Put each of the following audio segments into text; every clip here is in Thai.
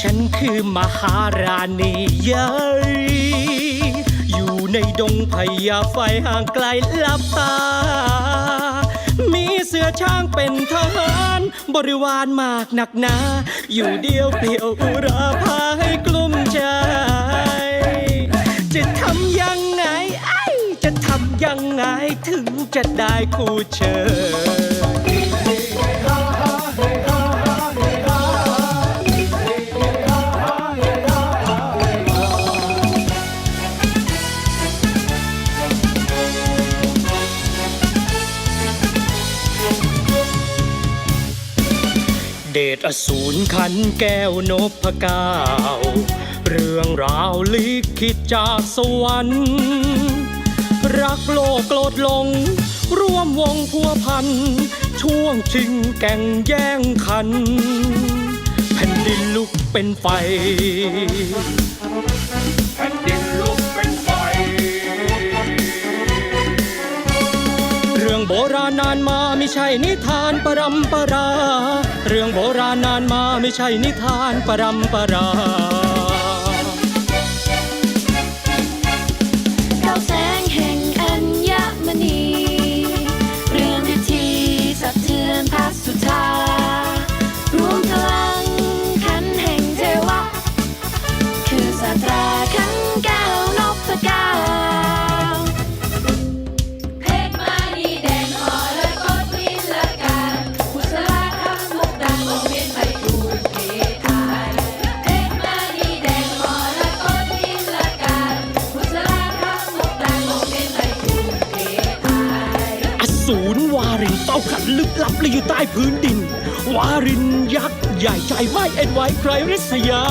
ฉันคือมหาราณีใหญ่อยู่ในดงพญาไฟห่างไกลลับตา มีเสือช้างเป็นทหารบริวารมากหนักหนา อยู่เดียวเปลี่ยวอุราพาให้กลุ้มใจ จะทำยังไงไอ้จะทำยังไงถึงจะได้คู่เชย เดชอสูรขันแก้วนพเก้าเรื่องราวลิขิตจากสวรรค์ รักโลกโกรธลง ร่วมวงพัวพัน ช่วงชิงแก่งแย่งขัน แผ่นดินลุกเป็นไฟ แผ่นดินลุกเป็นไฟ เรื่องโบราณนานมาไม่ใช่นิทานปรำปรา เรื่องโบราณนานมาไม่ใช่นิทานปรำปราารินเต้าขันลึกลับและอยู่ใต้พื้นดิน วารินยักษ์ใหญ่ใจไม่เอ็นไว้ใครริษยา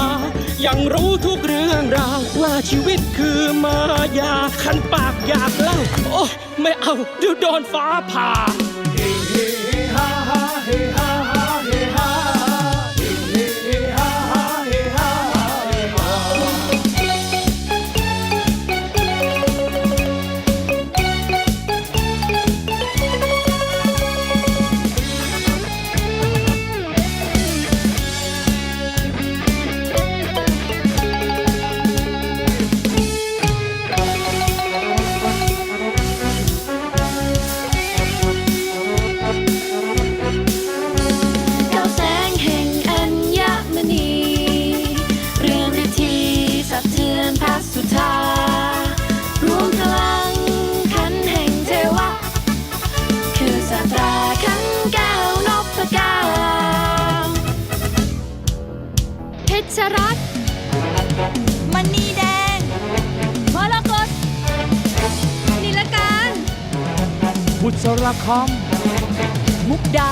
ยังรู้ทุกเรื่องราวว่าชีวิตคือมายา ขันปากอยากเล่า โอ้ ไม่เอาเดี๋ยวโดนฟ้าผ่า ชรัตน์มณีแดงมรกตนิลการบุษรคอมมุกดา